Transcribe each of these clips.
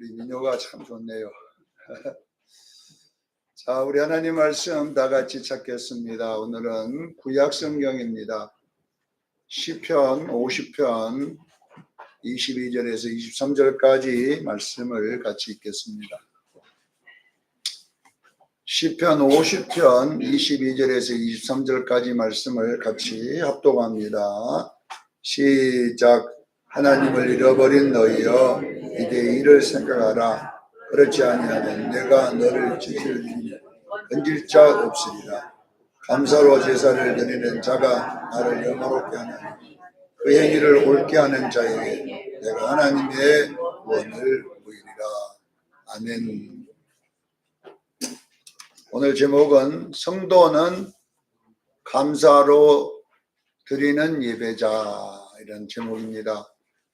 우리 민요가 참 좋네요. 자, 우리 하나님 말씀 다 같이 찾겠습니다. 오늘은 구약 성경입니다. 시편 50편 22절에서 23절까지 말씀을 같이 읽겠습니다. 시편 50편 22절에서 23절까지 말씀을 같이 합독합니다. 시작 하나님을 잃어버린 너희여 이제 이를 생각하라. 그렇지 아니하면 내가 너를 지킬리니 건질 자 없으리라. 감사로 제사를 드리는 자가 나를 영화롭게 하나니 그 행위를 옳게 하는 자에게 내가 하나님의 구원을 보이리라. 아멘. 오늘 제목은 성도는 감사로 드리는 예배자 이런 제목입니다.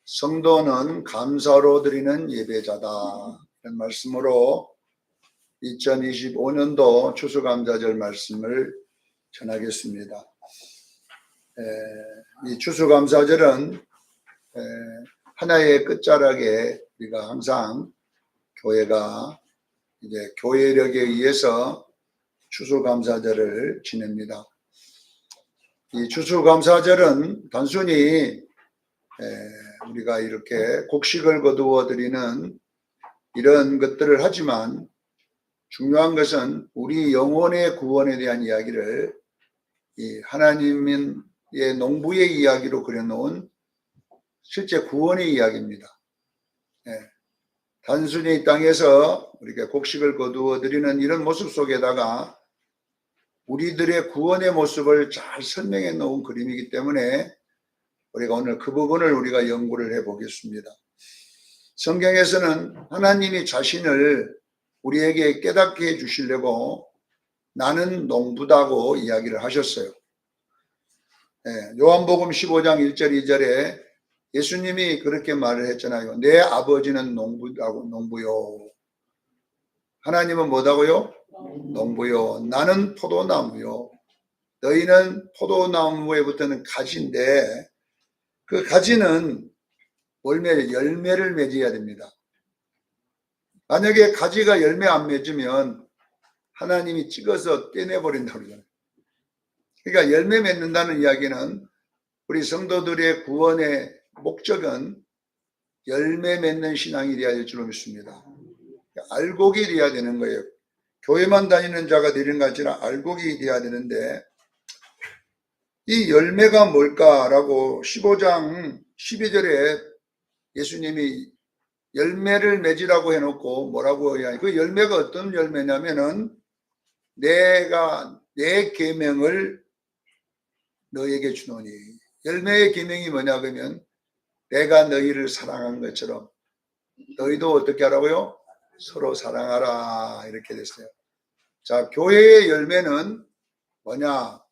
성도는 감사로 드리는 예배자다. 이런 말씀으로 2025년도 추수감사절 말씀을 전하겠습니다. 에, 이 추수감사절은 에, 하나의 끝자락에 우리가 항상 교회가 이제 교회력에 의해서 추수감사절을 지냅니다. 이 추수감사절은 단순히 에, 우리가 이렇게 곡식을 거두어 드리는 이런 것들을 하지만 중요한 것은 우리 영혼의 구원에 대한 이야기를 이 하나님의 농부의 이야기로 그려놓은 실제 구원의 이야기입니다. 예. 단순히 이 땅에서 우리가 곡식을 거두어 드리는 이런 모습 속에다가 우리들의 구원의 모습을 잘 설명해 놓은 그림이기 때문에 우리가 오늘 그 부분을 우리가 연구를 해 보겠습니다. 성경에서는 하나님이 자신을 우리에게 깨닫게 해 주시려고 나는 농부다고 이야기를 하셨어요. 예, 요한복음 15장 1절 2절에 예수님이 그렇게 말을 했잖아요. 내 아버지는 농부다고 농부요. 하나님은 뭐다고요? 농부요. 나는 포도나무요. 너희는 포도나무에 붙는 가지인데 그 가지는 월매 열매를 맺어야 됩니다. 만약에 가지가 열매 안 맺으면 하나님이 찍어서 떼내버린다고 그러잖아요. 그러니까 열매 맺는다는 이야기는 우리 성도들의 구원의 목적은 열매 맺는 신앙이 되어야 될 줄로 믿습니다. 알곡이 되어야 되는 거예요. 교회만 다니는 자가 되는 것 아니라 알곡이 되어야 되는데 이 열매가 뭘까라고 15장 12절에 예수님이 열매를 맺으라고 해놓고 뭐라고 해야 그 열매가 어떤 열매냐면은 내가 내 계명을 너에게 주노니 열매의 계명이 뭐냐 그러면 내가 너희를 사랑한 것처럼 너희도 어떻게 하라고요? 서로 사랑하라 이렇게 됐어요. 자 교회의 열매는 뭐냐?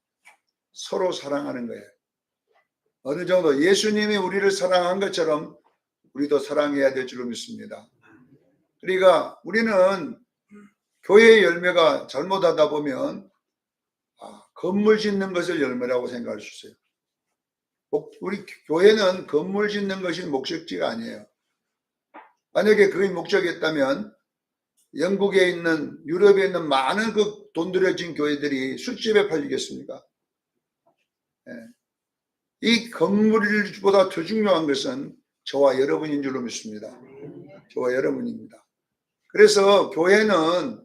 서로 사랑하는 거예요. 어느 정도 예수님이 우리를 사랑한 것처럼 우리도 사랑해야 될 줄로 믿습니다. 그러니까 우리는 교회의 열매가 잘못하다 보면 아, 건물 짓는 것을 열매라고 생각할 수 있어요. 우리 교회는 건물 짓는 것이 목적지가 아니에요. 만약에 그게 목적이었다면 영국에 있는 유럽에 있는 많은 그 돈 들여진 교회들이 술집에 팔리겠습니까? 예. 이 건물보다 더 중요한 것은 저와 여러분인 줄로 믿습니다. 저와 여러분입니다. 그래서 교회는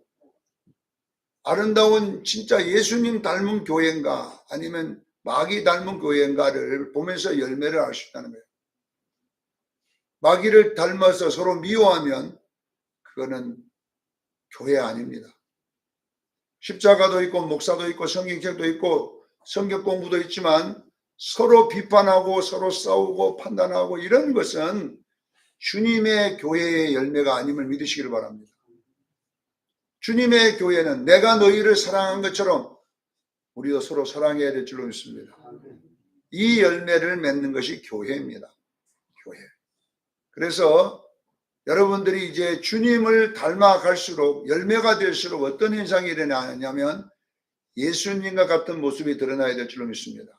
아름다운 진짜 예수님 닮은 교회인가 아니면 마귀 닮은 교회인가를 보면서 열매를 알 수 있다는 거예요. 마귀를 닮아서 서로 미워하면 그거는 교회 아닙니다. 십자가도 있고 목사도 있고 성경책도 있고 성경 공부도 있지만 서로 비판하고 서로 싸우고 판단하고 이런 것은 주님의 교회의 열매가 아님을 믿으시길 바랍니다. 주님의 교회는 내가 너희를 사랑한 것처럼 우리도 서로 사랑해야 될 줄로 믿습니다. 이 열매를 맺는 것이 교회입니다. 교회. 그래서 여러분들이 이제 주님을 닮아갈수록 열매가 될수록 어떤 현상이 일어나냐면 예수님과 같은 모습이 드러나야 될 줄로 믿습니다.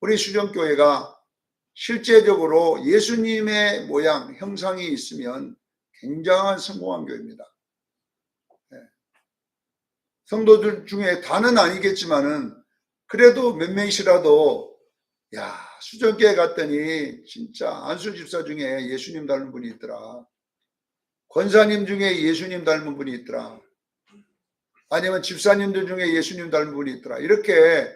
우리 수정교회가 실제적으로 예수님의 모양, 형상이 있으면 굉장한 성공한 교회입니다. 네. 성도들 중에 다는 아니겠지만은 그래도 몇 명이시라도 야 수정교회 갔더니 진짜 안수 집사 중에 예수님 닮은 분이 있더라. 권사님 중에 예수님 닮은 분이 있더라. 아니면 집사님들 중에 예수님 닮은 분이 있더라. 이렇게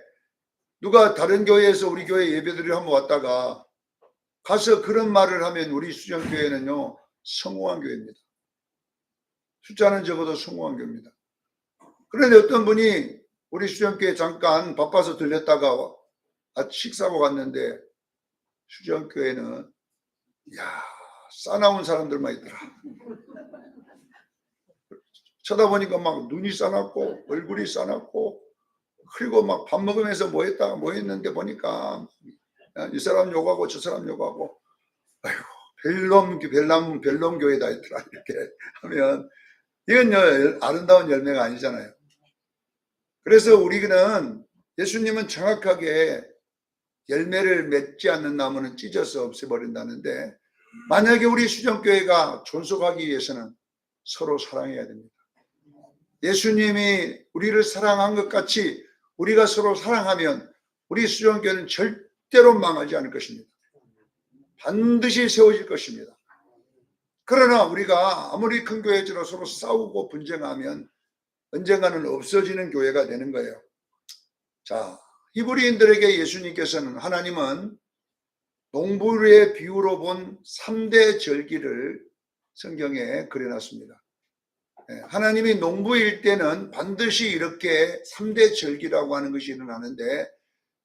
누가 다른 교회에서 우리 교회 예배드리러 한번 왔다가 가서 그런 말을 하면 우리 수정교회는요 성공한 교회입니다. 숫자는 적어도 성공한 교회입니다. 그런데 어떤 분이 우리 수정교회 잠깐 바빠서 들렸다가 아, 식사하고 갔는데 수정교회는 야 싸나운 사람들만 있더라. 쳐다보니까 막 눈이 싸납고 얼굴이 싸납고 그리고 막 밥 먹으면서 뭐 했다가 뭐 했는데 보니까 이 사람 욕하고 저 사람 욕하고 아이고 별놈 별남 별놈 교회다 했더라 이렇게 하면 이건 요 아름다운 열매가 아니잖아요. 그래서 우리는 예수님은 정확하게 열매를 맺지 않는 나무는 찢어서 없애버린다는데 만약에 우리 수정교회가 존속하기 위해서는 서로 사랑해야 됩니다. 예수님이 우리를 사랑한 것 같이 우리가 서로 사랑하면 우리 수정교회는 절대로 망하지 않을 것입니다. 반드시 세워질 것입니다. 그러나 우리가 아무리 큰 교회지로 서로 싸우고 분쟁하면 언젠가는 없어지는 교회가 되는 거예요. 자, 히브리인들에게 예수님께서는 하나님은 농부의 비유로 본 3대 절기를 성경에 그려놨습니다. 예, 하나님이 농부일 때는 반드시 이렇게 3대 절기라고 하는 것이 일어나는데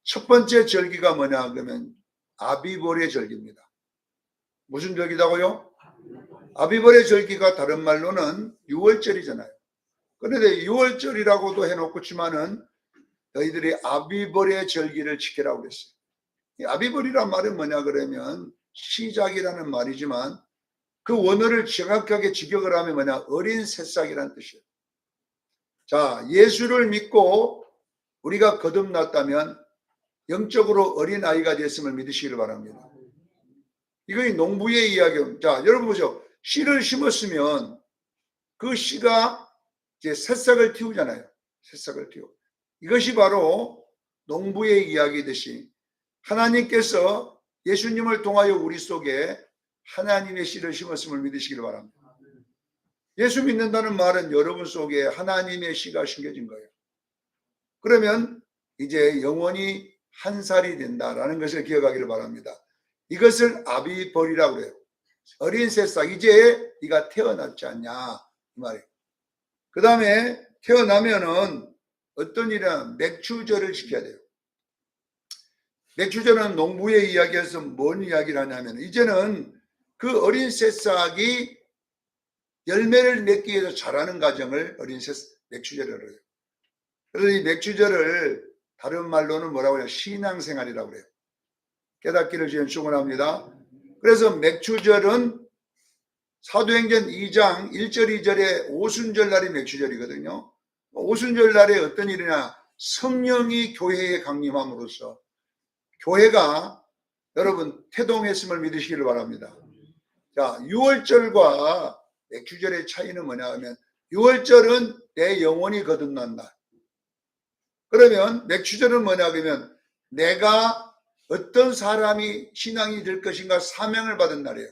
첫 번째 절기가 뭐냐 그러면 아비벌의 절기입니다. 무슨 절기다고요? 아비벌의 절기가 다른 말로는 6월절이잖아요. 그런데 6월절이라고도 해놓고지만은 너희들이 아비벌의 절기를 지키라고 그랬어요. 이 아비벌이란 말은 뭐냐 그러면 시작이라는 말이지만 그 원어를 정확하게 직역을 하면 뭐냐 어린 새싹이라는 뜻이에요. 자 예수를 믿고 우리가 거듭났다면 영적으로 어린 아이가 됐음을 믿으시기를 바랍니다. 이거이 농부의 이야기예요. 자 여러분 보죠. 씨를 심었으면 그 씨가 이제 새싹을 틔우잖아요. 새싹을 틔우. 이것이 바로 농부의 이야기듯이 하나님께서 예수님을 통하여 우리 속에 하나님의 씨를 심었음을 믿으시기를 바랍니다. 예수 믿는다는 말은 여러분 속에 하나님의 씨가 심겨진 거예요. 그러면 이제 영원히 한 살이 된다라는 것을 기억하기를 바랍니다. 이것을 아비벌이라고 그래요. 어린 새싹 이제 네가 태어났지 않냐 이 말이에요. 그 다음에 태어나면은 어떤 일이냐 맥추절을 지켜야 돼요. 맥추절은 농부의 이야기에서 뭔 이야기를 하냐면 이제는 그 어린 새싹이 열매를 맺기 위해서 자라는 과정을 어린 새 맥추절이라고 해요. 그래서 이 맥추절을 다른 말로는 뭐라고 해요? 신앙생활이라고 그래요. 깨닫기를 지금 축원합니다. 그래서 맥추절은 사도행전 2장 1절 2절에 오순절 날이 맥추절이거든요. 오순절 날에 어떤 일이냐? 성령이 교회에 강림함으로써 교회가 여러분 태동했음을 믿으시기를 바랍니다. 자, 6월절과 맥주절의 차이는 뭐냐 하면 6월절은 내 영혼이 거듭난 날. 그러면 맥주절은 뭐냐 하면 내가 어떤 사람이 신앙이 될 것인가 사명을 받은 날이에요.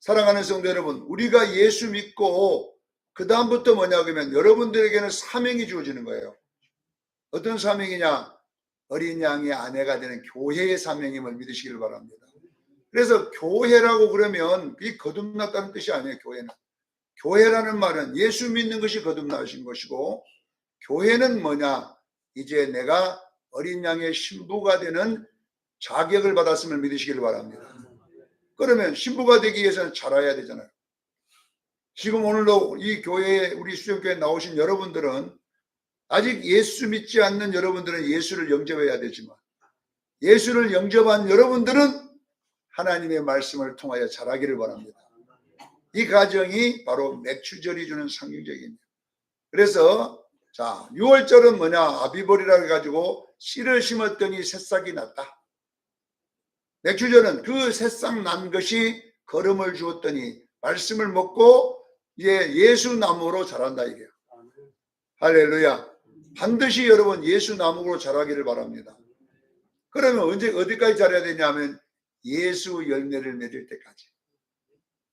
사랑하는 성도 여러분, 우리가 예수 믿고 그 다음부터 뭐냐 그러면 여러분들에게는 사명이 주어지는 거예요. 어떤 사명이냐? 어린 양의 아내가 되는 교회의 사명임을 믿으시길 바랍니다. 그래서 교회라고 그러면 이 거듭났다는 뜻이 아니에요. 교회는 교회라는 말은 예수 믿는 것이 거듭나신 것이고 교회는 뭐냐? 이제 내가 어린 양의 신부가 되는 자격을 받았음을 믿으시길 바랍니다. 그러면 신부가 되기 위해서는 자라야 되잖아요. 지금 오늘도 이 교회에 우리 수정교회 나오신 여러분들은 아직 예수 믿지 않는 여러분들은 예수를 영접해야 되지만 예수를 영접한 여러분들은 하나님의 말씀을 통하여 자라기를 바랍니다. 이 과정이 바로 맥추절이 주는 상징적입니다. 그래서 자 6월절은 뭐냐 아비벌이라 해가지고 씨를 심었더니 새싹이 났다. 맥추절은 그 새싹 난 것이 걸음을 주었더니 말씀을 먹고 이제 예수 나무로 자란다 이게요. 할렐루야. 반드시 여러분 예수 나무로 자라기를 바랍니다. 그러면 언제 어디까지 자라야 되냐면 예수 열매를 맺을 때까지.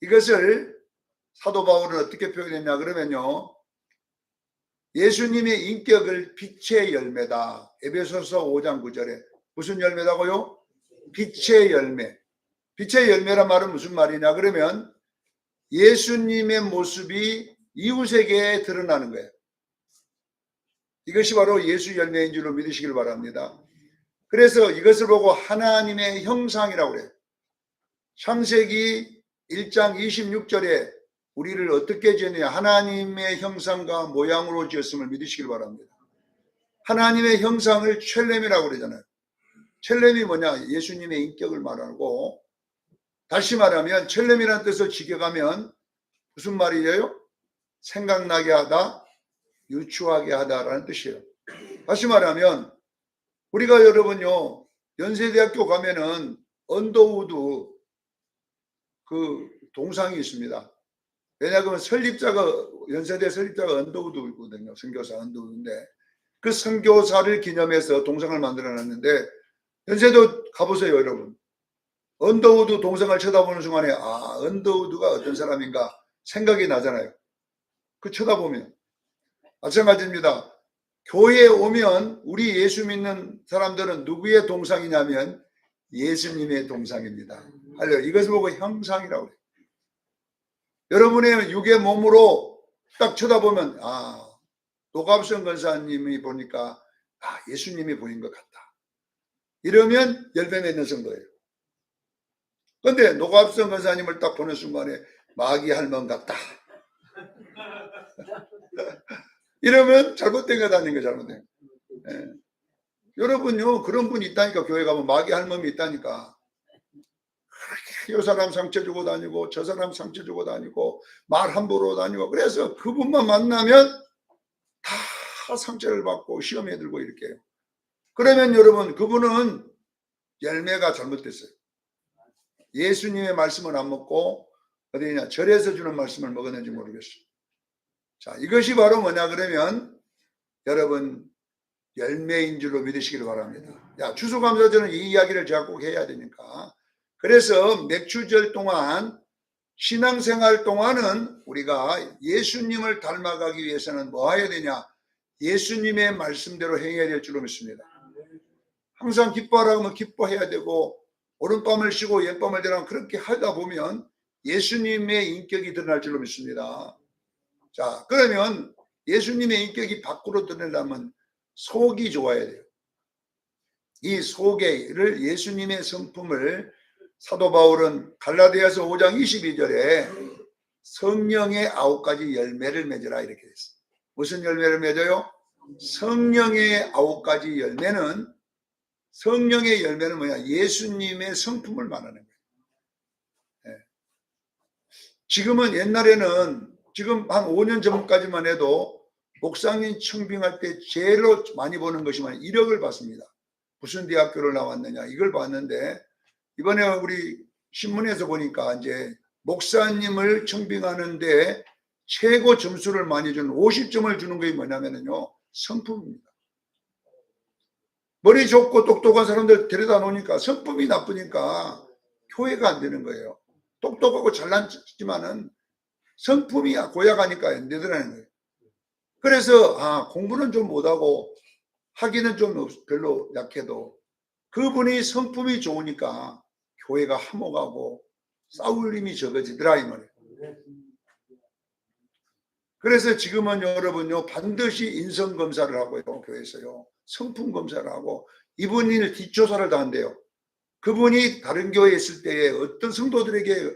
이것을 사도 바울은 어떻게 표현했냐 그러면요. 예수님의 인격을 빛의 열매다. 에베소서 5장 9절에 무슨 열매다고요? 빛의 열매. 빛의 열매란 말은 무슨 말이냐 그러면 예수님의 모습이 이웃에게 드러나는 거예요. 이것이 바로 예수 열매인 줄로 믿으시길 바랍니다. 그래서 이것을 보고 하나님의 형상이라고 그래요. 창세기 1장 26절에 우리를 어떻게 지었느냐 하나님의 형상과 모양으로 지었음을 믿으시길 바랍니다. 하나님의 형상을 첼렘이라고 그러잖아요. 첼렘이 뭐냐 예수님의 인격을 말하고 다시 말하면 첼렘이라는 뜻을 직역하면 무슨 말이에요? 생각나게 하다, 유추하게 하다라는 뜻이에요. 다시 말하면 우리가 여러분요 연세대학교 가면은 언더우드 그 동상이 있습니다. 왜냐하면 설립자가 연세대 설립자가 언더우드거든요. 선교사 언더우드인데 그 선교사를 기념해서 동상을 만들어놨는데 연세도 가보세요, 여러분. 언더우드 동상을 쳐다보는 순간에 아 언더우드가 어떤 사람인가 생각이 나잖아요. 그 쳐다보면 마찬가지입니다. 교회에 오면 우리 예수 믿는 사람들은 누구의 동상이냐면 예수님의 동상입니다. 알려 이것을 보고 형상이라고 해요. 여러분의 육의 몸으로 딱 쳐다보면 아 노갑선 권사님이 보니까 아 예수님이 보인 것 같다. 이러면 열매 맺는 성도예요. 근데 노갑선 권사님을 딱 보는 순간에 마귀 할멈 같다. 이러면 잘못된 거 아닌 거 잘못된 거. 예. 여러분요 그런 분이 있다니까 교회 가면 마귀 할멈이 있다니까. 이 사람 상처 주고 다니고 저 사람 상처 주고 다니고 말 함부로 다니고 그래서 그분만 만나면 다 상처를 받고 시험에 들고 이렇게 해요. 그러면 여러분 그분은 열매가 잘못됐어요. 예수님의 말씀을 안 먹고 어디냐 절에서 주는 말씀을 먹었는지 모르겠어요. 자 이것이 바로 뭐냐 그러면 여러분 열매인 줄로 믿으시길 바랍니다. 야 추수감사절은 이 이야기를 제가 꼭 해야 되니까 그래서 맥주절 동안 신앙생활 동안은 우리가 예수님을 닮아가기 위해서는 뭐 해야 되냐 예수님의 말씀대로 행해야 될 줄로 믿습니다. 항상 기뻐하라고 하면 기뻐해야 되고 오른밤을 쉬고 왼밤을 대라면 그렇게 하다 보면 예수님의 인격이 드러날 줄로 믿습니다. 자, 그러면 예수님의 인격이 밖으로 드러나려면 속이 좋아야 돼요. 이 속에를 예수님의 성품을 사도 바울은 갈라디아서 5장 22절에 성령의 아홉 가지 열매를 맺으라 이렇게 됐어요. 무슨 열매를 맺어요? 성령의 아홉 가지 열매는 성령의 열매는 뭐야? 예수님의 성품을 말하는 거예요. 예. 지금은 옛날에는 지금 한 5년 전까지만 해도 목사님 청빙할 때 제일로 많이 보는 것이면 이력을 봤습니다. 무슨 대학교를 나왔느냐 이걸 봤는데 이번에 우리 신문에서 보니까 이제 목사님을 청빙하는데 최고 점수를 많이 주는 50점을 주는 게 뭐냐면요 성품입니다. 머리 좋고 똑똑한 사람들 데려다 놓으니까 성품이 나쁘니까 교회가 안 되는 거예요. 똑똑하고 잘났지만은 성품이 고약하니까 안 되더라는 거예요. 그래서 아 공부는 좀 못하고 하기는 좀 없- 별로 약해도 그분이 성품이 좋으니까 교회가 화목하고 싸울 힘이 적어지더라 이 말이에요. 그래서 지금은 여러분요 반드시 인성 검사를 하고요 교회에서요 성품 검사를 하고 이분이 뒷조사를 다 한대요. 그분이 다른 교회에 있을 때에 어떤 성도들에게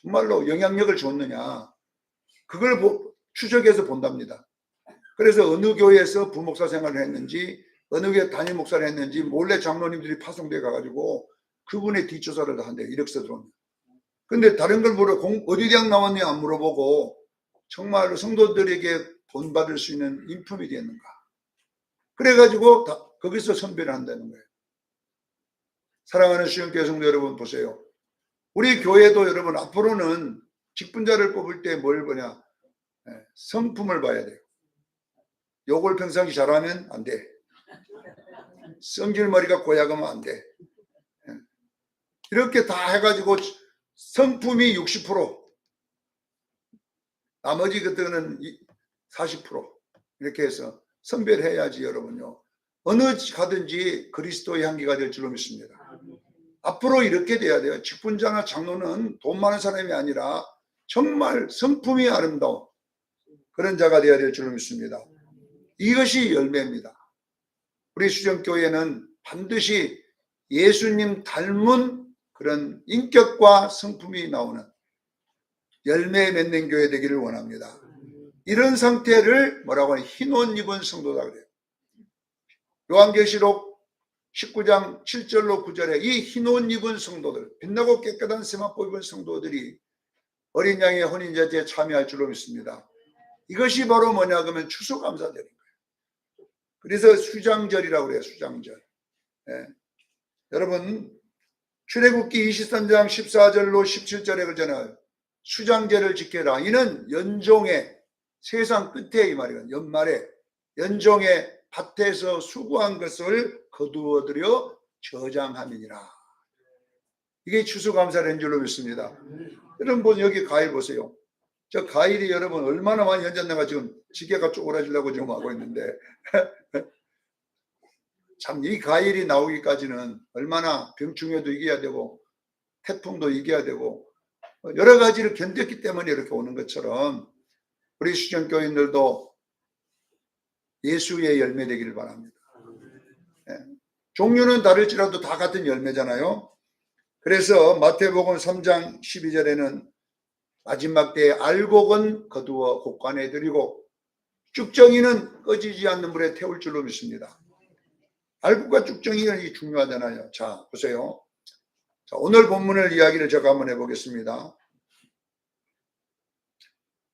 정말로 영향력을 줬느냐 그걸 보- 추적해서 본답니다. 그래서 어느 교회에서 부목사 생활을 했는지 어느 교회 담임 목사를 했는지 몰래 장로님들이 파송돼 가가지고 그분의 뒷조사를 다 한대요. 이력서 들어오면. 근데 다른 걸 물어 공- 어디 대학 나왔냐 안 물어보고 정말로 성도들에게 본받을 수 있는 인품이 되는가. 그래가지고 다 거기서 선별을 한다는 거예요. 사랑하는 수영교회 성도 여러분 보세요. 우리 교회도 여러분 앞으로는 직분자를 뽑을 때 뭘 보냐? 예, 성품을 봐야 돼요. 욕을 평상시 잘하면 안 돼. 성질머리가 고약하면 안 돼. 예. 이렇게 다 해가지고 성품이 60%, 나머지 그때는 40% 이렇게 해서 선별해야지 여러분요. 어느 가든지 그리스도의 향기가 될 줄로 믿습니다. 앞으로 이렇게 돼야 돼요. 직분자나 장로는 돈 많은 사람이 아니라 정말 성품이 아름다운 그런 자가 되어야 될 줄로 믿습니다. 이것이 열매입니다. 우리 수정교회는 반드시 예수님 닮은 그런 인격과 성품이 나오는 열매 맺는 교회 되기를 원합니다. 이런 상태를 뭐라고 하냐 흰옷 입은 성도다 그래요. 요한계시록 19장 7절로 9절에 이 흰옷 입은 성도들 빛나고 깨끗한 세마포 입은 성도들이 어린 양의 혼인자제에 참여할 줄로 믿습니다. 이것이 바로 뭐냐 그러면 추수감사절인 거예요. 그래서 수장절이라고 그래요. 수장절. 예. 여러분 출애굽기 23장 14절로 17절에 그러잖아요. 수장제를 지켜라. 이는 연종의 세상 끝에 이 말이에요. 연말에 연종의 밭에서 수고한 것을 거두어들여 저장함이니라. 이게 추수감사라는 줄로 믿습니다. 여러분 보 여기 과일 보세요. 저 과일이 여러분 얼마나 많이 연졌나가 지금 지게가 쪼그라지려고 지금 하고 있는데 참이 과일이 나오기까지는 얼마나 병충해도 이겨야 되고 태풍도 이겨야 되고 여러 가지를 견뎠기 때문에 이렇게 오는 것처럼 우리 수전교인들도 예수의 열매 되기를 바랍니다. 예. 종류는 다를지라도 다 같은 열매잖아요. 그래서 마태복음 3장 12절에는 마지막 때에 알곡은 거두어 곡간에 드리고 쭉정이는 꺼지지 않는 불에 태울 줄로 믿습니다. 알곡과 쭉정이가 이게 중요하잖아요. 자, 보세요. 자, 오늘 본문을 이야기를 제가 한번 해보겠습니다.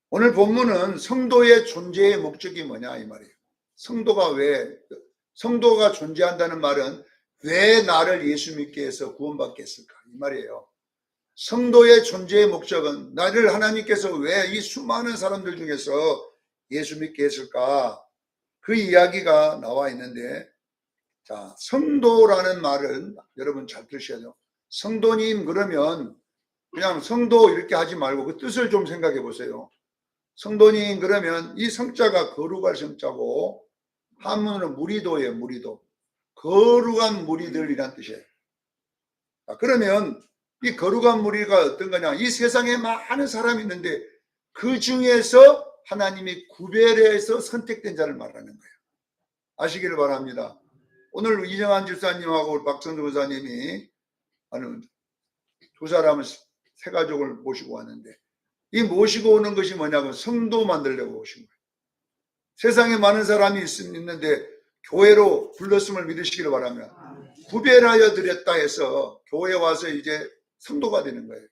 오늘 본문은 성도의 존재의 목적이 뭐냐 이 말이에요. 성도가 왜 성도가 존재한다는 말은 왜 나를 예수 믿게 해서 구원받게 했을까 이 말이에요. 성도의 존재의 목적은 나를 하나님께서 왜 이 수많은 사람들 중에서 예수 믿게 했을까 그 이야기가 나와 있는데 자 성도라는 말은 여러분 잘 들으셔야죠. 성도님 그러면 그냥 성도 이렇게 하지 말고 그 뜻을 좀 생각해 보세요. 성도님 그러면 이 성자가 거룩할 성자고 한문으로 무리도예요 무리도 거룩한 무리들이란 뜻이에요. 자, 그러면 이 거룩한 무리가 어떤 거냐? 이 세상에 많은 사람이 있는데 그 중에서 하나님이 구별해서 선택된 자를 말하는 거예요. 아시기를 바랍니다. 오늘 이정환 집사님하고 박성도 교사님이 두 사람을 세 가족을 모시고 왔는데 이 모시고 오는 것이 뭐냐면 성도 만들려고 오신 거예요. 세상에 많은 사람이 있는데 교회로 불렀음을 믿으시기를 바라면 구별하여 드렸다 해서 교회 와서 이제 성도가 되는 거예요.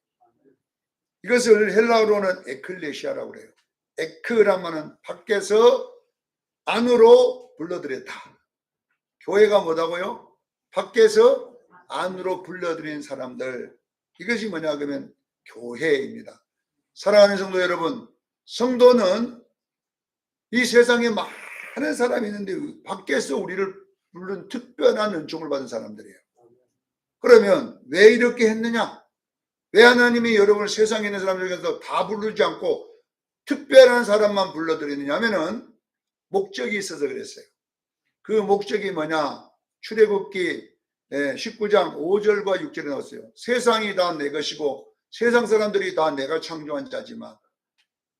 이것을 헬라어로는 에클레시아라고 그래요. 에크라면은 밖에서 안으로 불러드렸다. 교회가 뭐다고요? 밖에서 안으로 불러들인 사람들. 이것이 뭐냐 그러면 교회입니다. 사랑하는 성도 여러분, 성도는 이 세상에 사람이 있는데 밖에서 우리를 부른 특별한 은총을 받은 사람들이에요. 그러면 왜 이렇게 했느냐? 왜 하나님이 여러분을 세상에 있는 사람들 중에서 다 부르지 않고 특별한 사람만 불러드리느냐 하면은 목적이 있어서 그랬어요. 그 목적이 뭐냐? 출애굽기 19장 5절과 6절에 나왔어요. 세상이 다 내 것이고 세상 사람들이 다 내가 창조한 자지만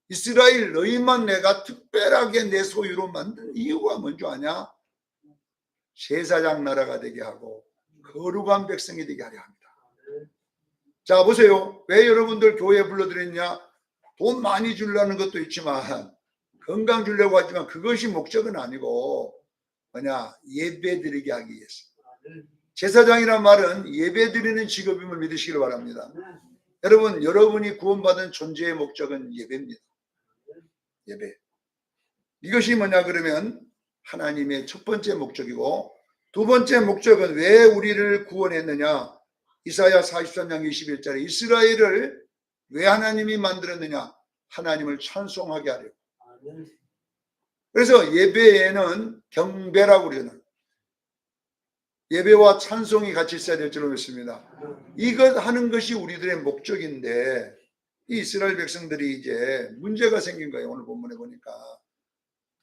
이스라엘 너희만 내가 특별하게 내 소유로 만든 이유가 뭔지 아냐? 제사장 나라가 되게 하고 거룩한 백성이 되게 하려 합니다. 자 보세요. 왜 여러분들 교회에 불러드렸냐? 돈 많이 주려는 것도 있지만 건강 주려고 하지만 그것이 목적은 아니고 뭐냐 예배 드리게 하기 위해서 제사장이란 말은 예배 드리는 직업임을 믿으시길 바랍니다. 여러분, 여러분이 구원받은 존재의 목적은 예배입니다. 예배. 이것이 뭐냐 그러면 하나님의 첫 번째 목적이고 두 번째 목적은 왜 우리를 구원했느냐? 이사야 43장 21절에 이스라엘을 왜 하나님이 만들었느냐? 하나님을 찬송하게 하려. 아멘. 그래서 예배에는 경배라고 그러는 예배와 찬송이 같이 있어야 될 줄로 믿습니다. 이것 하는 것이 우리들의 목적인데 이 이스라엘 백성들이 이제 문제가 생긴 거예요. 오늘 본문에 보니까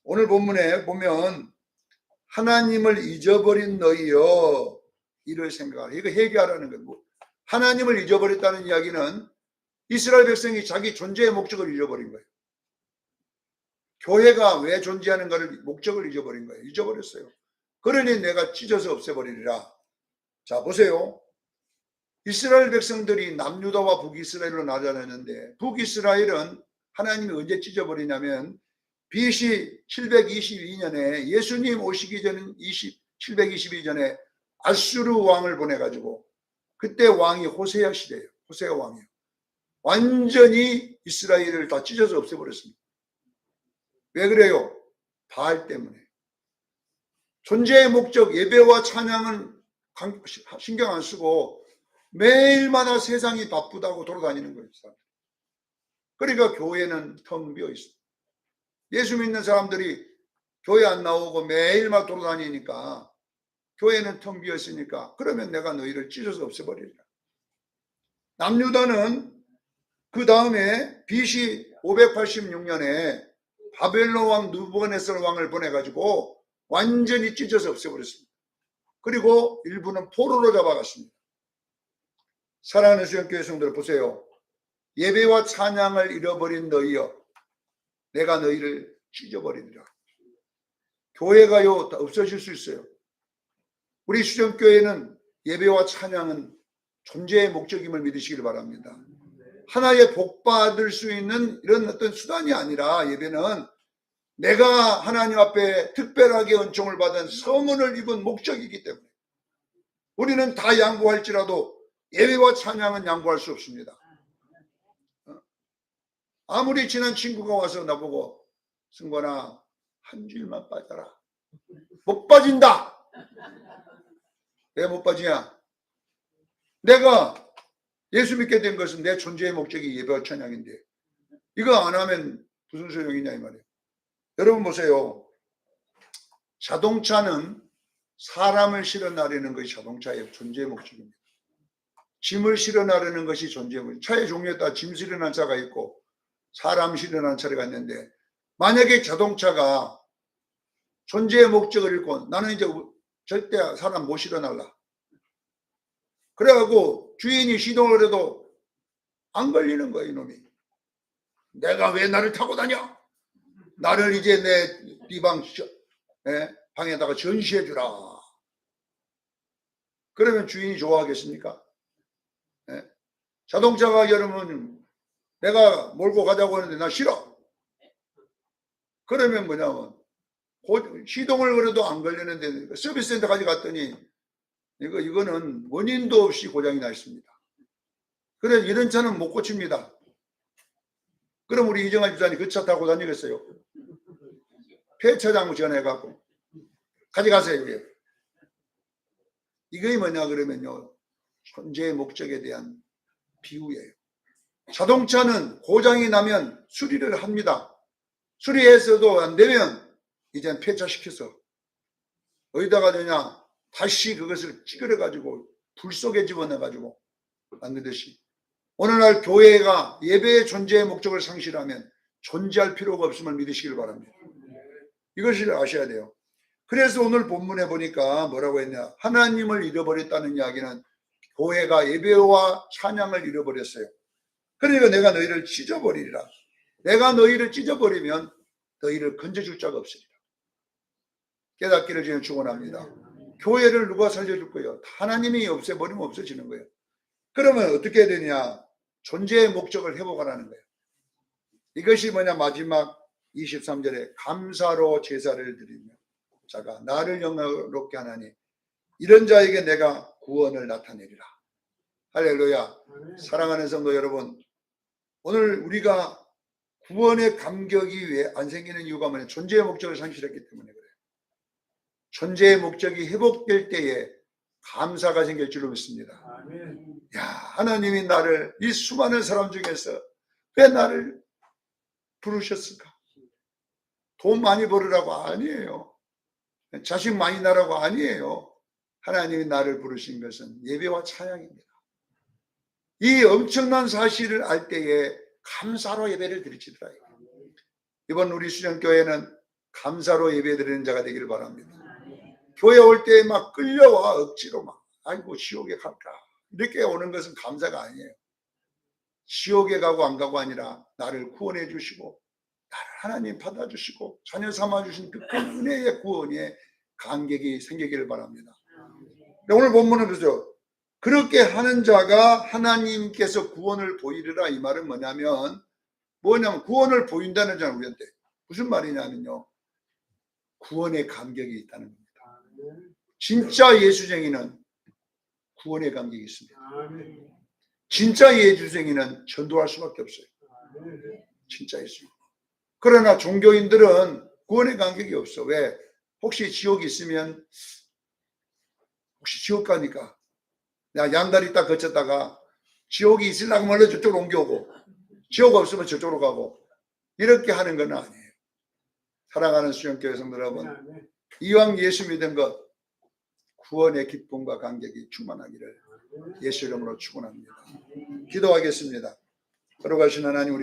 오늘 본문에 보면 하나님을 잊어버린 너희여 이를 생각하라. 이거 회개하라는 거예요. 뭐, 하나님을 잊어버렸다는 이야기는 이스라엘 백성이 자기 존재의 목적을 잃어버린 거예요. 교회가 왜 존재하는가를 목적을 잊어버린 거예요. 잊어버렸어요. 그러니 내가 찢어서 없애버리리라. 자 보세요. 이스라엘 백성들이 남유다와 북이스라엘로 나눠졌는데 북이스라엘은 하나님이 언제 찢어버리냐면 BC 722년에 예수님 오시기 전 20, 722년에 아수르 왕을 보내가지고 그때 왕이 호세아 시대예요. 호세아 왕이요. 완전히 이스라엘을 다 찢어서 없애버렸습니다. 왜 그래요? 바알 때문에. 존재의 목적, 예배와 찬양은 강- 신경 안 쓰고 매일마다 세상이 바쁘다고 돌아다니는 거예요. 그러니까 교회는 텅 비어 있어. 예수 믿는 사람들이 교회 안 나오고 매일마다 돌아다니니까 교회는 텅 비어 있으니까 그러면 내가 너희를 찢어서 없애버리리라. 남유다는 그 다음에 BC 586년에 바벨론 왕 누부갓네살 왕을 보내가지고 완전히 찢어서 없애버렸습니다. 그리고 일부는 포로로 잡아갔습니다. 사랑하는 수영교회 성도들 보세요. 예배와 찬양을 잃어버린 너희여 내가 너희를 찢어버리리라. 교회가요 다 없어질 수 있어요. 우리 수정교회는 예배와 찬양은 존재의 목적임을 믿으시길 바랍니다. 하나의 복 받을 수 있는 이런 어떤 수단이 아니라 예배는 내가 하나님 앞에 특별하게 은총을 받은 서문을 입은 목적이기 때문에 우리는 다 양보할지라도 예배와 찬양은 양보할 수 없습니다. 어? 아무리 친한 친구가 와서 나보고 승관아 한 줄만 빠져라. 못 빠진다. 왜 못 빠지냐? 내가 예수 믿게 된 것은 내 존재의 목적이 예배와 찬양인데 이거 안 하면 무슨 소용이냐 이 말이에요. 여러분 보세요. 자동차는 사람을 실어 나르는 것이 자동차의 존재의 목적입니다. 짐을 실어 나르는 것이 목적. 차의 종류에 따라 짐 나르는 차가 있고 사람 나르는 차가 있는데 만약에 자동차가 존재의 목적을 잃고 나는 이제 절대 사람 못 실어 날라. 그래갖고 주인이 시동을 해도 안 걸리는 거야 이놈이. 내가 왜 나를 타고 다녀? 나를 이제 내 비방 예? 방에다가 전시해 주라. 그러면 주인이 좋아하겠습니까? 예? 자동차가 여러분 내가 몰고 가자고 하는데 나 싫어. 그러면 뭐냐면 고- 시동을 걸어도 안 걸리는데 서비스 센터까지 갔더니 이거 이거는 원인도 없이 고장이 나 있습니다. 그래 이런 차는 못 고칩니다. 그럼 우리 이정환 집사님 그 차 타고 다니겠어요? 폐차장 전해갖고 가져가세요. 예. 이게 뭐냐 그러면요 존재의 목적에 대한 비유예요. 자동차는 고장이 나면 수리를 합니다. 수리해서도 안 되면 이젠 폐차시켜서 어디다가 되냐 다시 그것을 찌그려 가지고 불 속에 집어넣어 가지고 만드듯이 오늘날 교회가 예배의 존재의 목적을 상실하면 존재할 필요가 없음을 믿으시길 바랍니다. 이것을 아셔야 돼요. 그래서 오늘 본문에 보니까 뭐라고 했냐 하나님을 잃어버렸다는 이야기는 교회가 예배와 찬양을 잃어버렸어요. 그러니까 내가 너희를 찢어버리리라. 내가 너희를 찢어버리면 너희를 건져줄 자가 없으리라. 깨닫기를 저는 축원합니다. 교회를 누가 살려줄 거예요? 하나님이 없애버리면 없어지는 거예요. 그러면 어떻게 해야 되냐? 존재의 목적을 회복하라는 거예요. 이것이 뭐냐? 마지막 23절에 감사로 제사를 드리며 자가 나를 영광롭게 하나니 이런 자에게 내가 구원을 나타내리라. 할렐루야. 사랑하는 성도 여러분, 오늘 우리가 구원의 감격이 왜 안 생기는 이유가 뭐냐? 존재의 목적을 상실했기 때문에 그래요. 존재의 목적이 회복될 때에 감사가 생길 줄로 믿습니다. 아멘. 야, 하나님이 나를 이 수많은 사람 중에서 왜 나를 부르셨을까? 돈 많이 벌으라고 아니에요. 자식 많이 나라고 아니에요. 하나님이 나를 부르신 것은 예배와 찬양입니다. 이 엄청난 사실을 알 때에 감사로 예배를 드리시더라. 이번 우리 수련교회는 감사로 예배 드리는 자가 되기를 바랍니다. 교회 올 때 막 끌려와 억지로 막 아이고 지옥에 갈까 이렇게 오는 것은 감사가 아니에요. 지옥에 가고 안 가고 아니라 나를 구원해 주시고 나를 하나님 받아주시고 자녀 삼아 주신 그 큰 은혜의 구원에 감격이 생기기를 바랍니다. 근데 오늘 본문은 그죠? 그렇게 하는 자가 하나님께서 구원을 보이리라 이 말은 뭐냐면 뭐냐면 구원을 보인다는 자는 우리한테 무슨 말이냐면요. 구원의 감격이 있다는 겁니다. 진짜 예수쟁이는 구원의 감격이 있습니다. 진짜 예수쟁이는 전도할 수밖에 없어요. 진짜 예수. 그러나 종교인들은 구원의 감격이 없어. 왜? 혹시 지옥이 있으면 혹시 지옥 가니까 야 양다리 딱 거쳤다가 지옥이 있으려고 하면 저쪽으로 옮겨오고 지옥 없으면 저쪽으로 가고 이렇게 하는 건 아니에요. 사랑하는 수영교회 성도 여러분 이왕 예수 믿은 것 구원의 기쁨과 감격이 충만하기를 예수 이름으로 축원합니다. 기도하겠습니다. 걸어가신 하나님 우리